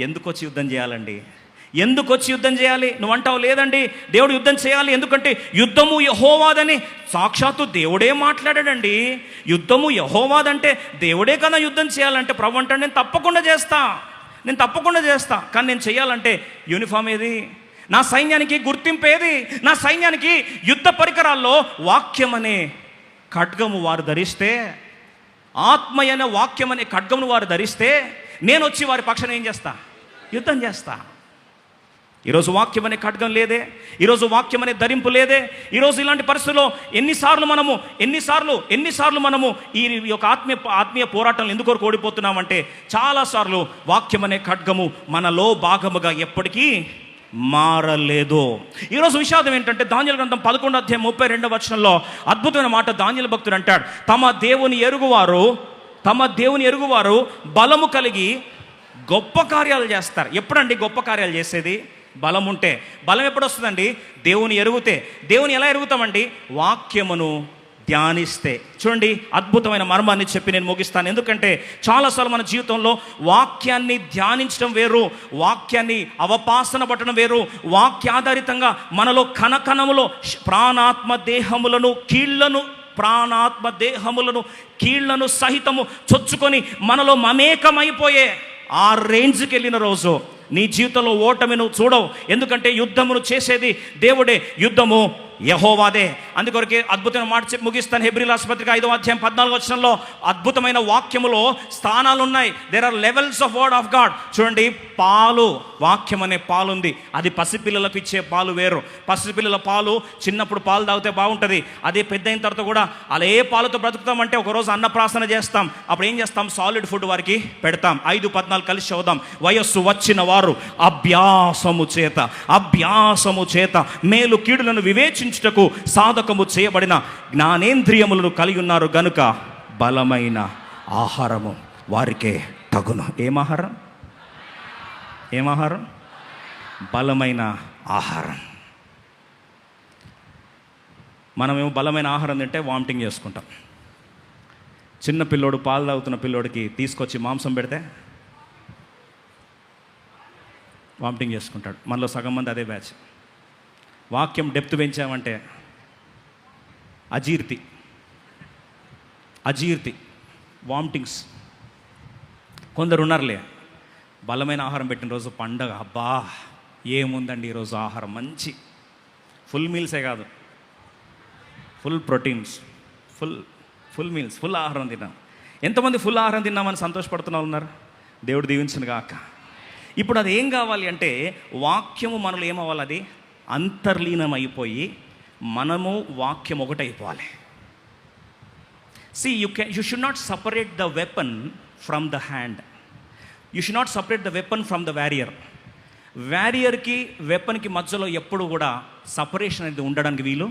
ఎందుకు వచ్చి యుద్ధం చేయాలండి? ఎందుకు వచ్చి యుద్ధం చేయాలి? నువ్వు అంటావు లేదండి దేవుడు యుద్ధం చేయాలి ఎందుకంటే యుద్ధము యహోవాదని. సాక్షాత్తు దేవుడే మాట్లాడాడండి. యుద్ధము యహోవాదంటే దేవుడే కదా యుద్ధం చేయాలంటే ప్రభు అంటే నేను తప్పకుండా చేస్తా నేను తప్పకుండా చేస్తా కానీ నేను చేయాలంటే యూనిఫామ్ ఏది? నా సైన్యానికి గుర్తింపు ఏది? నా సైన్యానికి యుద్ధ పరికరాల్లో వాక్యం అనే ఖడ్గము వారు ధరిస్తే ఆత్మయన వాక్యం అనే ఖడ్గమును వారు ధరిస్తే నేను వచ్చి వారి పక్షాన ఏం చేస్తా? యుద్ధం చేస్తా. ఈరోజు వాక్యం అనే ఖడ్గం లేదే ఈరోజు వాక్యం అనే ధరింపు లేదే ఈరోజు ఇలాంటి పరిస్థితుల్లో ఎన్నిసార్లు మనము ఎన్నిసార్లు ఎన్నిసార్లు మనము ఈ యొక్క ఆత్మీయ ఆత్మీయ పోరాటంలో ఎందుకొరకు ఓడిపోతున్నామంటే చాలాసార్లు వాక్యం అనే ఖడ్గము మనలో భాగముగా ఎప్పటికీ మారలేదు. ఈరోజు విషాదం ఏంటంటే ధాన్యుల గ్రంథం పదకొండు అధ్యాయం ముప్పై రెండవ వచనంలో అద్భుతమైన మాట ధాన్యుల భక్తుడు అంటాడు తమ దేవుని ఎరుగువారు తమ దేవుని ఎరుగువారు బలము కలిగి గొప్ప కార్యాలు చేస్తారు. ఎప్పుడండి గొప్ప కార్యాలు చేసేది? బలం ఉంటే. బలం ఎప్పుడు వస్తుందండి దేవుని ఎరుగుతే. దేవుని ఎలా ఎరుగుతామండి? వాక్యమును ధ్యానిస్తే. చూడండి అద్భుతమైన మర్మాన్ని చెప్పి నేను ముగిస్తాను. ఎందుకంటే చాలాసార్లు మన జీవితంలో వాక్యాన్ని ధ్యానించడం వేరు వాక్యాన్ని అవపాసన పట్టడం వేరు వాక్యాధారితంగా మనలో కనకణములో ప్రాణాత్మ దేహములను కీళ్ళను ప్రాణాత్మ దేహములను కీళ్ళను సహితము చొచ్చుకొని మనలో మమేకమైపోయే ఆ రేంజ్కి వెళ్ళిన రోజు నీ జీవితంలో ఓటమి నువ్వు చూడవు. ఎందుకంటే యుద్ధమును చేసేది దేవుడే. యుద్ధము యహోవాదే. అందుకొరకే అద్భుతమైన మాట చెప్పి ముగిస్తాను. హెబ్రిల్ ఆసుపత్రికి ఐదో అధ్యాయం పద్నాలుగు వచనంలో అద్భుతమైన వాక్యములో స్థానాలు ఉన్నాయి there are levels of word of God చూడండి పాలు వాక్యం అనే పాలు ఉంది అది పసిపిల్లలకు ఇచ్చే పాలు వేరు. పసిపిల్లల పాలు చిన్నప్పుడు పాలు తాగితే బాగుంటుంది. అదే పెద్ద అయిన తర్వాత కూడా అలా ఏ పాలతో బ్రతుకుతామంటే ఒకరోజు అన్నప్రాసన చేస్తాం. అప్పుడు ఏం చేస్తాం? సాలిడ్ ఫుడ్ వారికి పెడతాం. ఐదు పద్నాలుగు కలిసి చదువుదాం. వయస్సు వచ్చిన వారు అభ్యాసము చేత అభ్యాసము చేత మేలు కీడులను వివేచించుటకు సాధకము చేయబడిన జ్ఞానేంద్రియములను కలిగి ఉన్నారు గనుక బలమైన ఆహారము వారికే తగును. ఏం ఆహారం? ఏం ఆహారం? బలమైన ఆహారం. మనమేమో బలమైన ఆహారం తింటే వామిటింగ్ చేసుకుంటాం. చిన్న పిల్లోడు పాలు తాగుతున్న పిల్లోడికి తీసుకొచ్చి మాంసం పెడితే వామిటింగ్ చేసుకుంటాడు. మనలో సగం మంది అదే బ్యాచ్. వాక్యం డెప్త్ పెంచామంటే. అజీర్తి. అజీర్తి. వామిటింగ్స్. కొందరు ఉన్నారులే. బలమైన ఆహారం పెట్టిన రోజు పండగ. అబ్బా ఏముందండి ఈరోజు ఆహారం? మంచి. ఫుల్ మీల్సే కాదు. Full proteins. Full full meals. Full ఆహారం తిన్నాం. ఎంతమంది ఫుల్ ఆహారం తిన్నామని సంతోషపడుతున్న ఉన్నారు? దేవుడు దీవించిన కాక ఇప్పుడు అది ఏం కావాలి అంటే వాక్యము మనలో ఏమవ్వాలి అది? అంతర్లీనం అయిపోయి మనము వాక్యం ఒకటైపోవాలి see you can you should not separate the weapon from the hand you should not separate the weapon from the warrior వ్యారియర్కి వెపన్కి మధ్యలో ఎప్పుడు కూడా సపరేషన్ అనేది ఉండడానికి వీలు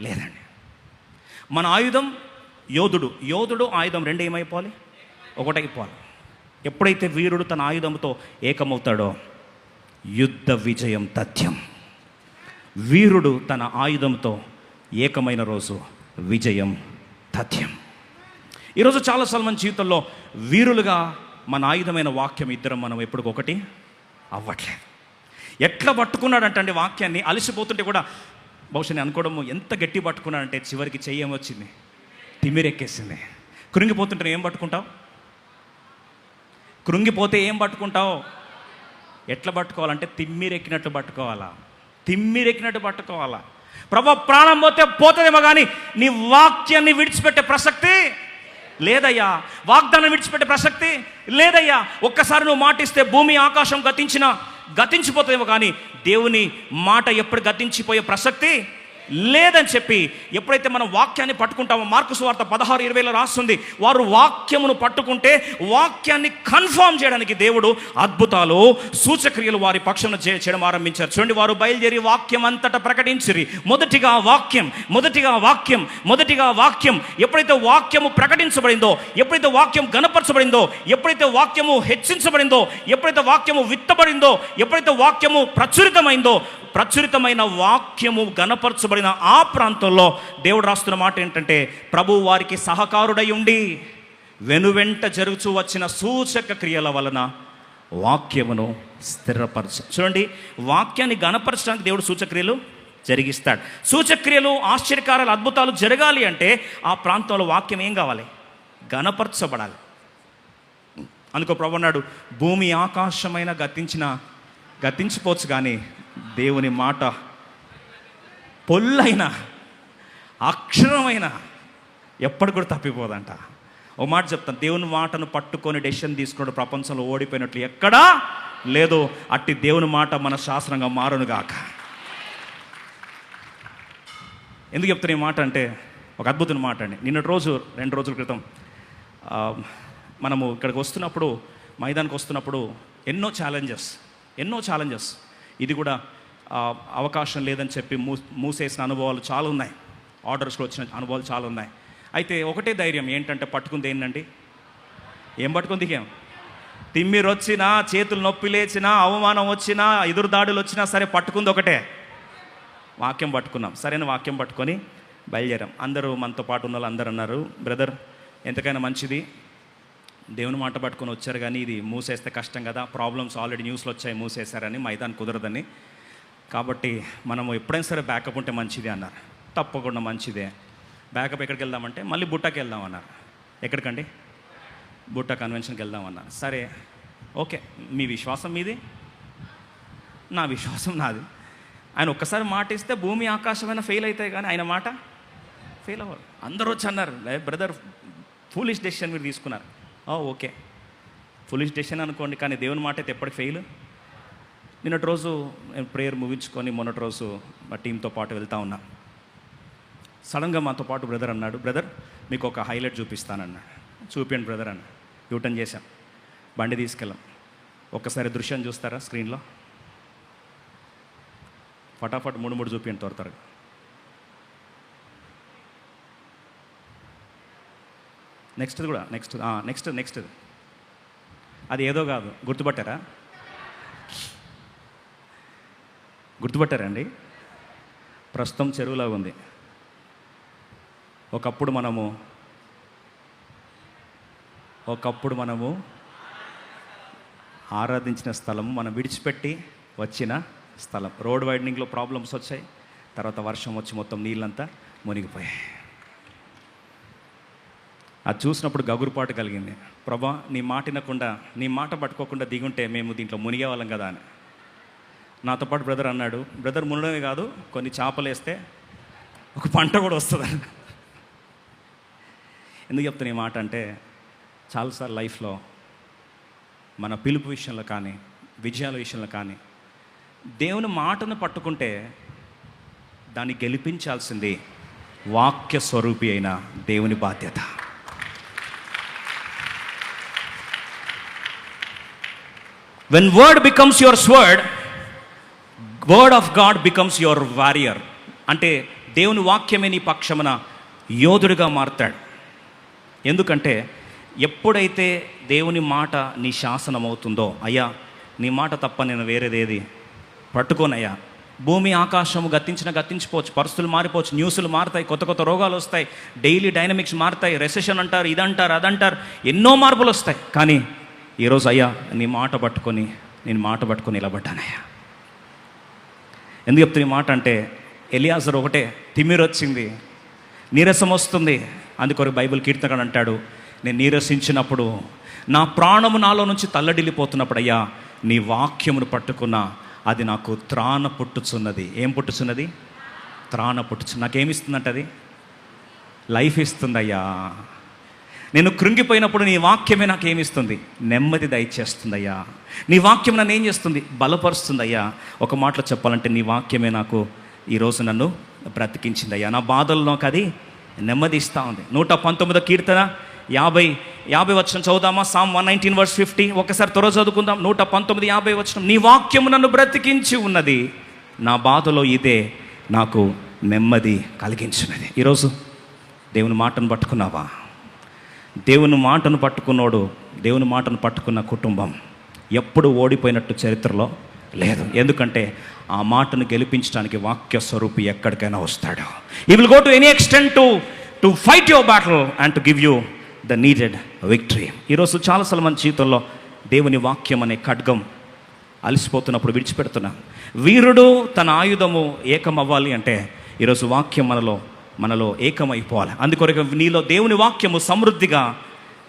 లేదండి. మన ఆయుధం యోధుడు. యోధుడు ఆయుధం రెండు ఏమైపోవాలి ఒకటైపోవాలి. ఎప్పుడైతే వీరుడు తన ఆయుధంతో ఏకమవుతాడో యుద్ధ విజయం తథ్యం. వీరుడు తన ఆయుధంతో ఏకమైన రోజు విజయం తథ్యం. ఈరోజు చాలాసార్లు మన జీవితంలో వీరులుగా మన ఆయుధమైన వాక్యం ఇద్దరం మనం ఎప్పటికొకటి అవ్వట్లేదు. ఎట్లా పట్టుకున్నాడంటే వాక్యాన్ని అలసిపోతుంటే కూడా బహుశా నేను అనుకోవడము ఎంత గట్టి పట్టుకున్నాడంటే చివరికి చెయ్యం వచ్చింది? తిమిరెక్కేసింది కృంగిపోతుంటే ఏం పట్టుకుంటావు? కృంగిపోతే ఏం పట్టుకుంటావు? ఎట్లా పట్టుకోవాలంటే తిమ్మిరెక్కినట్లు పట్టుకోవాలా? తిమ్మిరెక్కినట్టు పట్టుకోవాలా. ప్రభు ప్రాణం పోతే పోతుందేమో కానీ నీ వాక్యాన్ని విడిచిపెట్టే ప్రసక్తి లేదయ్యా. వాగ్దానం విడిచిపెట్టే ప్రసక్తి లేదయ్యా. ఒక్కసారి నువ్వు మాటిస్తే భూమి ఆకాశం గతించిన గతించిపోతుందేమో కానీ దేవుని మాట ఎప్పుడు గతించిపోయే ప్రసక్తి లేదని చెప్పి ఎప్పుడైతే మనం వాక్యాన్ని పట్టుకుంటామో మార్కు సువార్త పదహారు ఇరవైలో రాస్తుంది వారు వాక్యమును పట్టుకుంటే వాక్యాన్ని కన్ఫర్మ్ చేయడానికి దేవుడు అద్భుతాలు సూచక్రియలు వారి పక్షంలో చేయడం ఆరంభించారు. చూడండి వారు బయలుదేరి వాక్యం అంతటా ప్రకటించిరి. మొదటిగా వాక్యం మొదటిగా వాక్యం మొదటిగా వాక్యం. ఎప్పుడైతే వాక్యము ప్రకటించబడిందో ఎప్పుడైతే వాక్యం గనపరచబడిందో ఎప్పుడైతే వాక్యము హెచ్చించబడిందో ఎప్పుడైతే వాక్యము విత్తబడిందో ఎప్పుడైతే వాక్యము ప్రచురితమైందో ప్రచురితమైన వాక్యము గనపరచబడిన ఆ ప్రాంతంలో దేవుడు రాస్తున్న మాట ఏంటంటే ప్రభు వారికి సహకారుడై ఉండి వెనువెంట జరుగుచూ వచ్చిన సూచక క్రియల వలన వాక్యమును స్థిరపరచ. చూడండి వాక్యాన్ని గణపరచడానికి దేవుడు సూచక్రియలు జరిగిస్తాడు. సూచక్రియలు ఆశ్చర్యకారాలు అద్భుతాలు జరగాలి అంటే ఆ ప్రాంతంలో వాక్యం ఏం కావాలి? గణపరచబడాలి. అందుకో ప్రభు అన్నాడు భూమి ఆకాశమైన గతించిన గతించిపోవచ్చు కానీ దేవుని మాట పొల్లైన అక్షరమైన ఎప్పటి కూడా తప్పిపోదంట. ఓ మాట చెప్తాను దేవుని మాటను పట్టుకొని డెసిషన్ తీసుకున్నాడు ప్రపంచంలో ఓడిపోయినట్లు ఎక్కడా లేదు. అట్టి దేవుని మాట మన శాస్త్రంగా మారునుగాక ఎందుకు చెప్తున్న ఈ మాట అంటే ఒక అద్భుతమైన మాట అండి. నిన్నటి రోజు రెండు రోజుల క్రితం మనము ఇక్కడికి వస్తున్నప్పుడు మైదానికి వస్తున్నప్పుడు ఎన్నో ఛాలెంజెస్ ఎన్నో ఛాలెంజెస్ ఇది కూడా అవకాశం లేదని చెప్పి మూ మూసేసిన అనుభవాలు చాలా ఉన్నాయి. ఆర్డర్స్లో వచ్చిన అనుభవాలు చాలా ఉన్నాయి. అయితే ఒకటే ధైర్యం ఏంటంటే పట్టుకుంది ఏంటండి ఏం పట్టుకుంది ఏం తిమ్మిరు వచ్చినా చేతులు నొప్పి లేచినా అవమానం వచ్చినా ఎదురు దాడులు వచ్చినా సరే పట్టుకుంది ఒకటే. వాక్యం పట్టుకున్నాం. సరైన వాక్యం పట్టుకొని బయలుదేరాం. అందరూ మనతో పాటు ఉన్న వాళ్ళు అందరూ అన్నారు బ్రదర్ ఎంతకైనా మంచిది. దేవుని మాట పట్టుకొని వచ్చారు కానీ ఇది మూసేస్తే కష్టం కదా. ప్రాబ్లమ్స్ ఆల్రెడీ న్యూస్లో వచ్చాయి మూసేశారని మైదాన్ కుదరదని. కాబట్టి మనము ఎప్పుడైనా సరే బ్యాకప్ ఉంటే మంచిది అన్నారు. తప్పకుండా మంచిదే. బ్యాకప్ ఎక్కడికి వెళ్దామంటే మళ్ళీ బుట్టకి వెళ్దాం అన్నారు. ఎక్కడికండి? బుట్ట కన్వెన్షన్కి వెళ్దాం అన్నారు. సరే ఓకే. మీ విశ్వాసం మీది? నా విశ్వాసం నాది. ఆయన ఒక్కసారి మాట ఇస్తే భూమి ఆకాశమైన ఫెయిల్ అవుతాయి కానీ ఆయన మాట ఫెయిల్ అవ్వరు. అందరూ వచ్చి అన్నారు బ్రదర్ ఫూలిష్ డెసిషన్ మీరు తీసుకున్నారు. "ఓ, ఓకే. ఫులిష్ డెసిషన్ అనుకోండి కానీ దేవుని మాట అయితే ఎప్పటికి ఫెయిల్ నిన్నటి రోజు నేను ప్రేయర్ ముగించుకొని మొన్నటి రోజు మా టీంతో పాటు వెళ్తా ఉన్నా. సడన్గా మాతో పాటు బ్రదర్ అన్నాడు బ్రదర్ మీకు ఒక హైలైట్ చూపిస్తానన్నాడు చూపించండి బ్రదర్ అన్న. యూటర్న్ చేశాం. బండి తీసుకెళ్ళాం. ఒక్కసారి దృశ్యం చూస్తారా స్క్రీన్లో? ఫటాఫట్ మూడు మూడు చూపించండి త్వర త్వరగా. నెక్స్ట్ కూడా నెక్స్ట్ నెక్స్ట్ నెక్స్ట్ అది ఏదో కాదు. గుర్తుపట్టారా? గుర్తుపట్టారండి? ప్రస్తుతం చెరువులాగా ఉంది. ఒకప్పుడు మనము ఒకప్పుడు మనము ఆరాధించిన స్థలము మనం విడిచిపెట్టి వచ్చిన స్థలం. రోడ్ వైడనింగ్లో ప్రాబ్లమ్స్ వచ్చాయి. తర్వాత వర్షం వచ్చి మొత్తం నీళ్ళంతా మునిగిపోయాయి. అది చూసినప్పుడు గగురుపాటు కలిగింది. ప్రభా నీ మాట వినకుండా నీ మాట పట్టుకోకుండా దిగుంటే మేము దీంట్లో మునిగేవాళ్ళం కదా అని. నాతో పాటు బ్రదర్ అన్నాడు బ్రదర్ మునడమే కాదు కొన్ని చేపలు వేస్తే ఒక పంట కూడా వస్తుంది? ఎందుకు చెప్తాను ఈ మాట అంటే చాలాసార్లు లైఫ్లో మన పిలుపు విషయంలో కానీ విజయాల విషయంలో కానీ దేవుని మాటను పట్టుకుంటే దాన్ని గెలిపించాల్సింది వాక్య స్వరూపి అయిన దేవుని బాధ్యత. When word becomes your sword word of God becomes your warrior అంటే దేవుని వాక్యమే నీ పక్షమున యోధుడిగా మారుతాడు. ఎందుకంటే ఎప్పుడైతే దేవుని మాట నీ శాసనం అవుతుందో అయ్యా నీ మాట తప్ప నేను వేరేదేది పట్టుకోనయ్యా. భూమి ఆకాశము గతించిన గతించిపోవచ్చు పరిస్థితులు మారిపోవచ్చు న్యూస్లు మారుతాయి కొత్త కొత్త రోగాలు వస్తాయి డైలీ డైనమిక్స్ మారుతాయి రెసెషన్ అంటారు ఇదంటారు అదంటారు ఎన్నో మార్పులు వస్తాయి. కానీ ఈరోజు అయ్యా నీ మాట పట్టుకొని నేను మాట పట్టుకొని నిలబడ్డానయ్యా. ఎందుకు చెప్తున్న ఈ మాట అంటే ఎలియాజర్ ఒకటే తిమ్మిరి వచ్చింది నీరసం వస్తుంది అందుకొరకు బైబిల్ కీర్తనగా అంటాడు నేను నీరసించినప్పుడు నా ప్రాణము నాలో నుంచి తల్లడిల్లిపోతున్నప్పుడు అయ్యా నీ వాక్యమును పట్టుకున్న అది నాకు త్రాణ పుట్టుచున్నది. ఏం పుట్టుచున్నది? త్రాణ పుట్టుచు నాకేమిస్తుందంట అది లైఫ్ ఇస్తుందయ్యా. నేను కృంగిపోయినప్పుడు నీ వాక్యమే నాకు ఏమిస్తుంది? నెమ్మది దయచేస్తుందయ్యా. నీ వాక్యం నన్ను ఏం చేస్తుంది? బలపరుస్తుందయ్యా. ఒక మాటలో చెప్పాలంటే నీ వాక్యమే నాకు ఈరోజు నన్ను బ్రతికించిందయ్యా. నా బాధల్లో నాకు అది నెమ్మది ఇస్తూ ఉంది. నూట పంతొమ్మిదో కీర్తన యాభై యాభై వచ్చిన చదువుదామా? Psalm one nineteen verse fifty ఒకసారి త్వర చదువుకుందాం. నూట పంతొమ్మిది యాభై వచ్చిన నీ వాక్యం నన్ను బ్రతికించి ఉన్నది. నా బాధలో ఇదే నాకు నెమ్మది కలిగించినది. ఈరోజు దేవుని మాటను పట్టుకున్నావా? దేవుని మాటను పట్టుకున్నోడు దేవుని మాటను పట్టుకున్న కుటుంబం ఎప్పుడు ఓడిపోయినట్టు చరిత్రలో లేదు. ఎందుకంటే ఆ మాటను గెలిపించడానికి వాక్య స్వరూపి ఎక్కడికైనా వస్తాడు. He will go to any extent to to fight your battle and to give you the needed victory ఈరోజు చాలాసార్లు మన జీవితంలో దేవుని వాక్యం అనే ఖడ్గం అలసిపోతున్నప్పుడు విడిచిపెడుతున్నాం. వీరుడు తన ఆయుధము ఏకమవ్వాలి అంటే ఈరోజు వాక్యం మనలో మనలో ఏకమైపోవాలి. అందుకొరకు నీలో దేవుని వాక్యము సమృద్ధిగా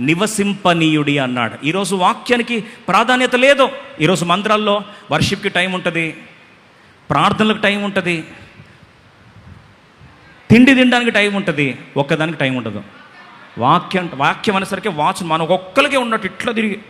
నివసింపనీయుడి అన్నాడు. ఈరోజు వాక్యానికి ప్రాధాన్యత లేదు. ఈరోజు మందిరాల్లో వర్షిప్కి టైం ఉంటుంది ప్రార్థనలకు టైం ఉంటుంది తిండి తినడానికి టైం ఉంటుంది ఒక్కదానికి టైం ఉండదు. వాక్యం వాక్యం అనేసరికి వాచ్ మన ఒక్కరికే ఉన్నట్టు ఇట్లా తిరిగి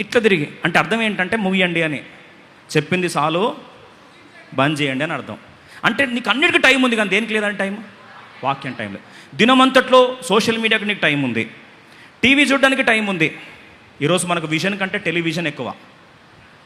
ఇట్లా తిరిగి. అంటే అర్థం ఏంటంటే ముగియండి అని. చెప్పింది చాలు బంద్ చేయండి అని అర్థం. అంటే నీకు అన్నిటికీ టైం ఉంది కానీ దేనికి లేదని టైం వాక్యం టైం లేదు దినమంతట్లో సోషల్ మీడియాకి నీకు టైం ఉంది. టీవీ చూడడానికి టైం ఉంది. ఈరోజు మనకు విజన్ కంటే టెలివిజన్ ఎక్కువ.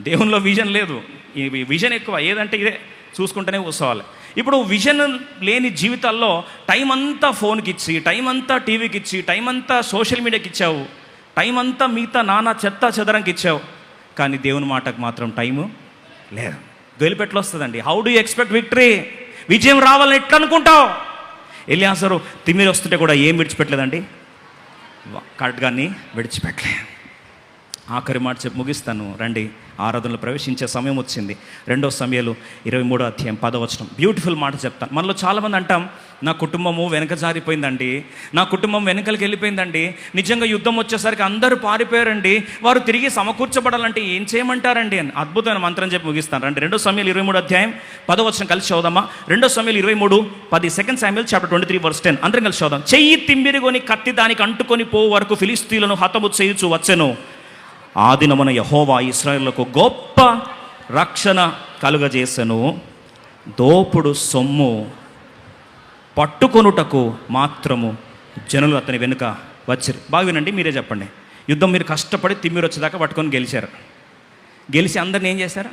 దేవునిలో విజన్ లేదు. ఈ విజన్ ఎక్కువ. ఏదంటే ఇదే. చూసుకుంటూనే కూర్చోవాలి ఇప్పుడు విజన్ లేని జీవితాల్లో టైం అంతా ఫోన్కి ఇచ్చి టైం అంతా టీవీకి ఇచ్చి టైం అంతా సోషల్ మీడియాకి ఇచ్చావు. టైం అంతా మిగతా నానా చెత్త చెదరంకి ఇచ్చావు. కానీ దేవుని మాటకు మాత్రం టైము లేదు. గెలిపెట్లు వస్తుందండి హౌ డూ ఎక్స్పెక్ట్ విక్టరీ విజయం రావాలని ఎట్లా అనుకుంటావు ఎలియాసరు తిమ్మిరి వస్తుంటే కూడా ఏం విడిచిపెట్టలేదండి? కరెక్ట్గాని విడిచిపెట్టలే. ఆఖరి మాట చెప్పి ముగిస్తాను. రండి ఆరాధనలో ప్రవేశించే సమయం వచ్చింది. రెండో సమయాలు ఇరవై మూడో అధ్యాయం పదవచనం బ్యూటిఫుల్ మాట చెప్తాను. మనలో చాలామంది అంటాం నా కుటుంబము వెనక జారిపోయిందండి. నా కుటుంబం వెనకలికి వెళ్ళిపోయిందండి. నిజంగా యుద్ధం వచ్చేసరికి అందరూ పారిపోయారండి. వారు తిరిగి సమకూర్చబడాలంటే ఏం చేయమంటారండి? అని అద్భుతమైన మంత్రం చెప్పి ముగిస్తాను. రండి రెండో సమయాలు ఇరవై మూడు అధ్యాయం పదవచనం కలిసి చదుదామా రెండో సమయాలు ఇరవై మూడు పది సెకండ్ సమయాలు chapter twenty three verse ten అందరం కలిసి చదుదాం చెయ్యి తిమ్మిరిగొని కత్తి దానికి అంటుకొని పో వరకు ఫిలిస్తీన్లను హతము చేయుచు వచ్చెను. ఆదినమున యహోవా ఇస్రాయేళ్ళకు గొప్ప రక్షణ కలుగజేసెను. దోపుడు సొమ్ము పట్టుకొనుటకు మాత్రము జనులు అతని వెనుక వచ్చారు. బాగా వినండి మీరే చెప్పండి. యుద్ధం మీరు కష్టపడి తిమ్మిరు వచ్చేదాకా పట్టుకొని గెలిచారు. గెలిచి అందరిని ఏం చేశారు?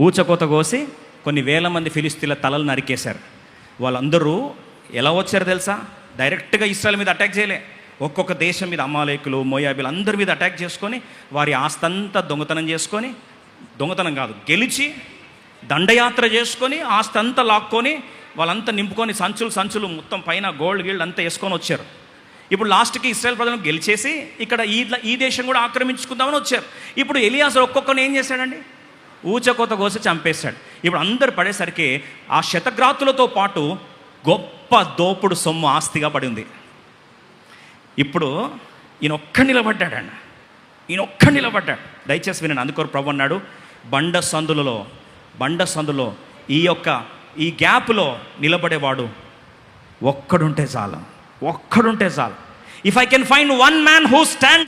ఊచకోత కోసి కొన్ని వేల మంది ఫిలిస్తీన్ల తలలు నరికేశారు. వాళ్ళందరూ ఎలా వచ్చారు తెలుసా? డైరెక్ట్గా ఇస్రాయల్ మీద అటాక్ చేయలే. ఒక్కొక్క దేశం మీద అమాలేకులు మోయాబీలు అందరి మీద అటాక్ చేసుకొని వారి ఆస్తంతా దొంగతనం చేసుకొని దొంగతనం కాదు గెలిచి దండయాత్ర చేసుకొని ఆస్తంతా లాక్కొని వాళ్ళంతా నింపుకొని సంచులు సంచులు మొత్తం పైన గోల్డ్ గిల్డ్ అంతా వేసుకొని వచ్చారు. ఇప్పుడు లాస్ట్కి ఇస్రాయల్ ప్రజలను గెలిచేసి ఇక్కడ ఈ ఈ దేశం కూడా ఆక్రమించుకుందామని వచ్చారు. ఇప్పుడు ఎలియాస్ ఒక్కొక్కరిని ఏం చేశాడండి? ఊచకోత కోసి చంపేశాడు. ఇప్పుడు అందరు పడేసరికి ఆ శతగ్రాతులతో పాటు గొప్ప దోపుడు సొమ్ము ఆస్తిగా పడింది ఇప్పుడు ఈయన ఒక్క నిలబడ్డాడండి ఈయన ఒక్క నిలబడ్డాడు. దయచేసి వినండి అందుకోరు ప్రభు అన్నాడు బండ సందులలో బండ సందులో ఈ యొక్క ఈ గ్యాప్లో నిలబడేవాడు ఒక్కడుంటే చాలు ఒక్కడుంటే చాలు. If I can find one man who stand